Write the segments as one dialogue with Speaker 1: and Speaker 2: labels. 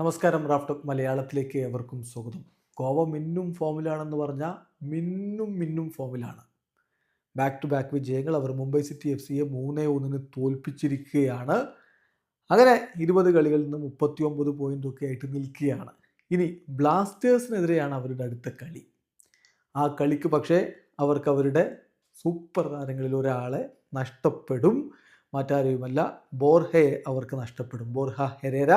Speaker 1: നമസ്കാരം റാഫ്റ്റോക്ക് മലയാളത്തിലേക്ക് ഏവർക്കും സ്വാഗതം. ഗോവ മിന്നും ഫോമിലാണെന്ന് പറഞ്ഞാൽ മിന്നും മിന്നും ഫോമിലാണ്. ബാക്ക് ടു ബാക്ക് വിജയങ്ങൾ അവർ മുംബൈ സിറ്റി എഫ് സിയെ മൂന്നേ ഒന്നിന് തോൽപ്പിച്ചിരിക്കുകയാണ്. അങ്ങനെ ഇരുപത് കളികളിൽ നിന്ന് മുപ്പത്തി ഒമ്പത് പോയിന്റൊക്കെ ആയിട്ട് നിൽക്കുകയാണ്. ഇനി ബ്ലാസ്റ്റേഴ്സിനെതിരെയാണ് അവരുടെ അടുത്ത കളി. ആ കളിക്ക് പക്ഷേ അവർക്ക് അവരുടെ സൂപ്പർ താരങ്ങളിൽ ഒരാളെ നഷ്ടപ്പെടും. മറ്റാരെയുമല്ല ബോർഹയെ അവർക്ക് നഷ്ടപ്പെടും. ബോർഹ ഹെരേര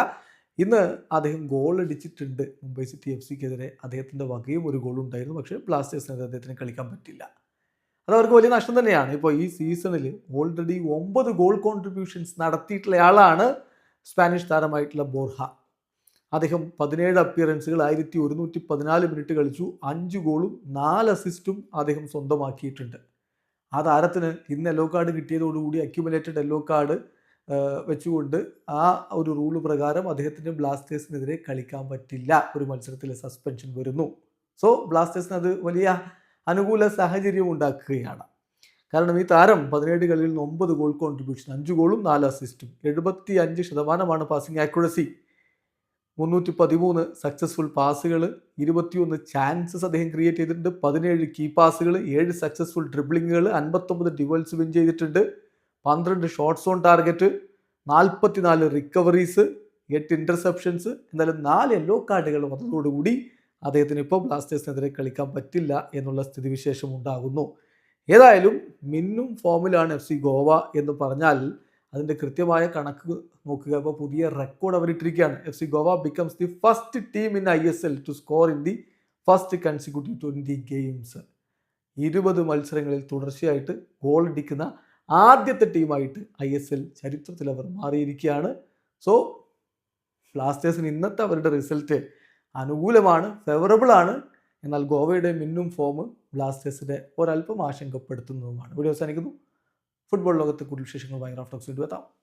Speaker 1: ഇന്ന് അദ്ദേഹം ഗോൾ അടിച്ചിട്ടുണ്ട് മുംബൈ സിറ്റി എഫ് സിക്കെതിരെ. അദ്ദേഹത്തിന്റെ വകയും ഒരു ഗോൾ ഉണ്ടായിരുന്നു. പക്ഷേ ബ്ലാസ്റ്റേഴ്സിനെതിരെ അദ്ദേഹത്തിന് കളിക്കാൻ പറ്റില്ല. അത് അവർക്ക് വലിയ നഷ്ടം തന്നെയാണ്. ഇപ്പോൾ ഈ സീസണിൽ ഓൾറെഡി ഒമ്പത് ഗോൾ കോൺട്രിബ്യൂഷൻസ് നടത്തിയിട്ടുള്ള ആളാണ് സ്പാനിഷ് താരമായിട്ടുള്ള ബോർഹ. അദ്ദേഹം പതിനേഴ് അപ്പിയറൻസുകൾ ആയിരത്തി ഒരുന്നൂറ്റി പതിനാല് മിനിറ്റ് കളിച്ചു. അഞ്ച് ഗോളും നാല് അസിസ്റ്റും അദ്ദേഹം സ്വന്തമാക്കിയിട്ടുണ്ട്. ആ താരത്തിന് ഇന്ന് യെല്ലോ കാർഡ് കിട്ടിയതോടുകൂടി അക്യുമുലേറ്റഡ് യെല്ലോ കാർഡ് വെച്ചുകൊണ്ട് ആ ഒരു റൂൾ പ്രകാരം അദ്ദേഹത്തിന് ബ്ലാസ്റ്റേഴ്സിനെതിരെ കളിക്കാൻ പറ്റില്ല. ഒരു മത്സരത്തിൽ സസ്പെൻഷൻ വരുന്നു. സോ ബ്ലാസ്റ്റേഴ്സിന് അത് വലിയ അനുകൂല സാഹചര്യം ഉണ്ടാക്കുകയാണ്. കാരണം ഈ താരം പതിനേഴ് കളിയിൽ നിന്ന് ഒമ്പത് ഗോൾ കോൺട്രിബ്യൂഷൻ അഞ്ച് ഗോളും നാല് അസിസ്റ്റും എഴുപത്തി അഞ്ച് ശതമാനമാണ് പാസിംഗ് ആക്യുറസി മുന്നൂറ്റി പതിമൂന്ന് സക്സസ്ഫുൾ പാസുകൾ ഇരുപത്തിയൊന്ന് ചാൻസസ് അദ്ദേഹം ക്രിയേറ്റ് ചെയ്തിട്ടുണ്ട് പതിനേഴ് കീ പാസുകൾ ഏഴ് സക്സസ്ഫുൾ ഡ്രിബ്ലിങ്ങുകൾ അൻപത്തൊമ്പത് ഡിവൽസ് വിൻ ചെയ്തിട്ടുണ്ട്. പന്ത്രണ്ട് ഷോർട്ട്സ് ഓൺ ടാർഗറ്റ് നാൽപ്പത്തിനാല് റിക്കവറീസ് എട്ട് ഇന്റർസെപ്ഷൻസ് എന്നാലും നാല് യെല്ലോ കാർഡുകൾ വന്നതോടുകൂടി അദ്ദേഹത്തിന് ഇപ്പോൾ ബ്ലാസ്റ്റേഴ്സിനെതിരെ കളിക്കാൻ പറ്റില്ല എന്നുള്ള സ്ഥിതിവിശേഷം ഉണ്ടാകുന്നു. ഏതായാലും മിന്നും ഫോമിലാണ് എഫ് സി ഗോവ എന്ന് പറഞ്ഞാൽ അതിന്റെ കൃത്യമായ കണക്ക് നോക്കുക. ഇപ്പോൾ പുതിയ record അവരിട്ടിരിക്കുകയാണ് F C Goa becomes the first team in I S L to score in the first consecutive twenty games ഇരുപത് മത്സരങ്ങളിൽ തുടർച്ചയായിട്ട് ഗോൾ അടിക്കുന്ന ആദ്യത്തെ ടീമായിട്ട് ഐ എസ് എൽ ചരിത്രത്തിൽ അവർ മാറിയിരിക്കുകയാണ്. സോ ബ്ലാസ്റ്റേഴ്സിന് ഇന്നത്തെ അവരുടെ റിസൾട്ട് അനുകൂലമാണ് ഫേവറബിൾ ആണ്. എന്നാൽ ഗോവയുടെ മിന്നും ഫോം ബ്ലാസ്റ്റേഴ്സിനെ ഒരല്പം ആശങ്കപ്പെടുത്തുന്നതുമാണ്. വീഡിയോ അവസാനിക്കുന്നു. ഫുട്ബോൾ ലോകത്തെ കൂടുതൽ വിശേഷങ്ങളുമായി റാഫ്റ്റോക്സ് വീണ്ടും എത്താം.